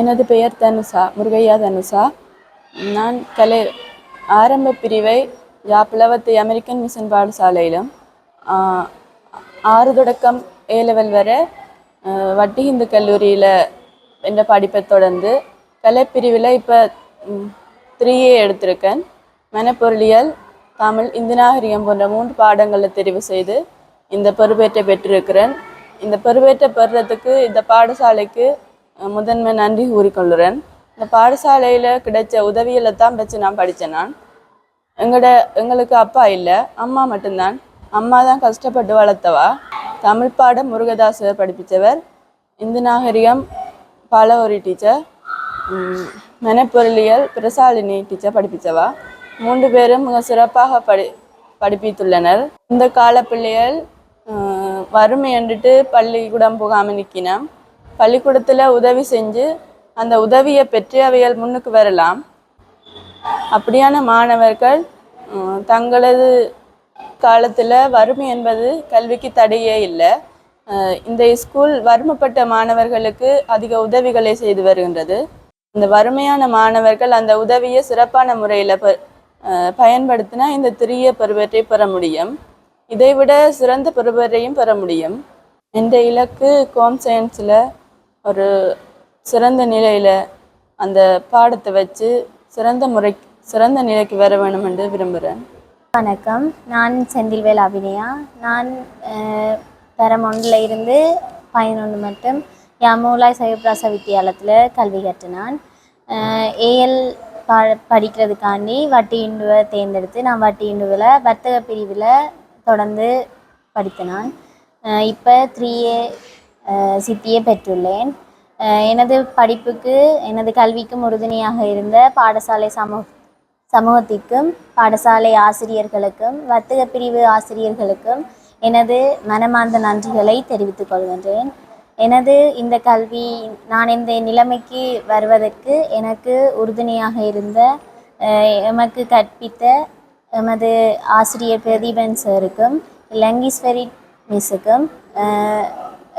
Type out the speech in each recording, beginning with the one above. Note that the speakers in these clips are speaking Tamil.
எனது பெயர் தனுஷா முருகையா தனுஷா. நான் கலை ஆரம்ப பிரிவை யாப்பிளவத்தை அமெரிக்கன் மிஷன் பாடசாலையிலும் ஆறு தொடக்கம் ஏ லெவல் வரை வட்டி இந்து கல்லூரியில் என்ற படிப்பை தொடர்ந்து கலைப்பிரிவில் இப்போ த்ரீ ஏ எடுத்திருக்கேன். மனப்பொருளியல் தமிழ் இந்து நாகரிகம் போன்ற மூன்று பாடங்களை தெரிவு செய்து இந்த பொறுப்பேற்றை பெற்றிருக்கிறேன். இந்த பொறுப்பேற்றை பெறுறதுக்கு இந்த பாடசாலைக்கு முதன்மை நன்றி கூறிக்கொள்கிறேன் இந்த பாடசாலையில் கிடைச்ச உதவிகளை தான் வச்சு நான் படித்தேன் நான். எங்களோட எங்களுக்கு அப்பா இல்லை அம்மா மட்டும்தான். அம்மா தான் கஷ்டப்பட்டு வளர்த்தவா. தமிழ் பாடம் முருகதாசர் படிப்பிச்சவர். இந்து நாகரிகம் பாலவரி டீச்சர். மெனப்பொருளியல் பிரசாலினி டீச்சர் படிப்பிச்சவா. மூன்று பேரும் மிக சிறப்பாக படி படிப்பித்துள்ளனர். இந்த கால பிள்ளைகள் வறுமை என்றுட்டு பள்ளிக்கூடம் போகாமல் நிற்கினோம் பள்ளிக்கூடத்தில் உதவி செஞ்சு அந்த உதவியை பெற்று அவைகள் முன்னுக்கு வரலாம். அப்படியான மாணவர்கள் தங்களது காலத்தில் வறுமை என்பது கல்விக்கு தடையே இல்லை. இந்த ஸ்கூல் வறுமைப்பட்ட மாணவர்களுக்கு அதிக உதவிகளை செய்து வருகின்றது. இந்த வறுமையான மாணவர்கள் அந்த உதவியை சிறப்பான முறையில் ப பயன்படுத்தினா இந்த திரிய பருவத்தை பெற முடியும். இதைவிட சிறந்த பருவத்தையும் பெற முடியும். இந்த இலக்கு கோம் சயின்ஸில் ஒரு சிறந்த நிலையில் அந்த பாடத்தை வச்சு சிறந்த முறை சிறந்த நிலைக்கு வர வேணும் என்று விரும்புகிறேன் வணக்கம். நான் செந்தில்வேல் அபிநயா. நான் தரம் ஒன்றில் இருந்து பதினொன்று மட்டும் யாமூலாய் சைவபிராச வித்தியாலயத்தில் கல்வி கற்றினான். ஏஎல் ப படிக்கிறதுக்காண்டி வட்டி இண்டுவை தேர்ந்தெடுத்து நான் வட்டி இண்டுவில் வர்த்தக பிரிவில் தொடர்ந்து படித்தினான். இப்போ த்ரீ ஏ சித்தியை பெற்றுள்ளேன். எனது படிப்புக்கு எனது கல்விக்கும் உறுதுணையாக இருந்த பாடசாலை சமூக சமூகத்திற்கும் பாடசாலை ஆசிரியர்களுக்கும் வர்த்தக பிரிவு ஆசிரியர்களுக்கும் எனது மனமார்ந்த நன்றிகளை தெரிவித்துக் கொள்கின்றேன். எனது இந்த கல்வி நான் இந்த நிலைமைக்கு வருவதற்கு எனக்கு உறுதுணையாக இருந்த எமக்கு கற்பித்த எமது ஆசிரியர் பிரதீபன் சருக்கும் லங்கீஸ்வரி மிஸ்ஸுக்கும்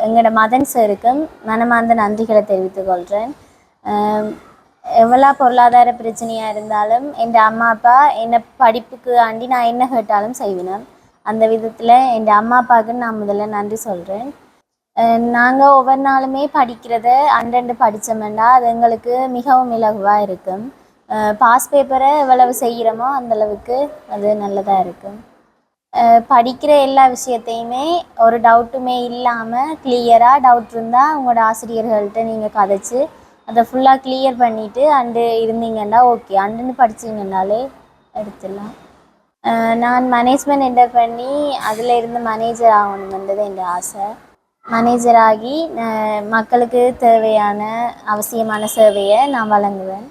எங்களோட மதன் சாருக்கும் மனமார்ந்த நன்றிகளை தெரிவித்துக் கொள்கிறேன் எவ்வளோ பொருளாதார பிரச்சனையாக இருந்தாலும் என் அம்மா அப்பா என்னை படிப்புக்கு ஆண்டி நான் என்ன கேட்டாலும் செய்வினேன். அந்த விதத்தில் என் அம்மா அப்பாவுக்கு நான் முதல்ல நன்றி சொல்கிறேன் நாங்கள் ஒவ்வொரு நாளுமே படிக்கிறத அண்டண்டு படித்தோம்னா அது எங்களுக்கு மிகவும் இலகுவாக இருக்கும். பாஸ் பேப்பரை எவ்வளவு செய்கிறோமோ அந்தளவுக்கு அது நல்லதாக இருக்கும். படிக்கிற எல்லா விஷயத்தையுமே ஒரு டவுட்டுமே இல்லாமல் கிளியராக டவுட் இருந்தால் உங்களோட ஆசிரியர்கள்ட்ட நீங்கள் கதைச்சு அதை ஃபுல்லாக கிளியர் பண்ணிவிட்டு அண்டு இருந்தீங்கன்னா ஓகே அண்டுன்னு படிச்சீங்கன்னாலே எடுத்துடலாம். நான் மேனேஜ்மெண்ட் என்டர் பண்ணி அதில் இருந்து மேனேஜர் ஆகணுன்றது என் ஆசை. மேனேஜர் ஆகி மக்களுக்கு தேவையான அவசியமான சேவையை நான் வழங்குவேன்.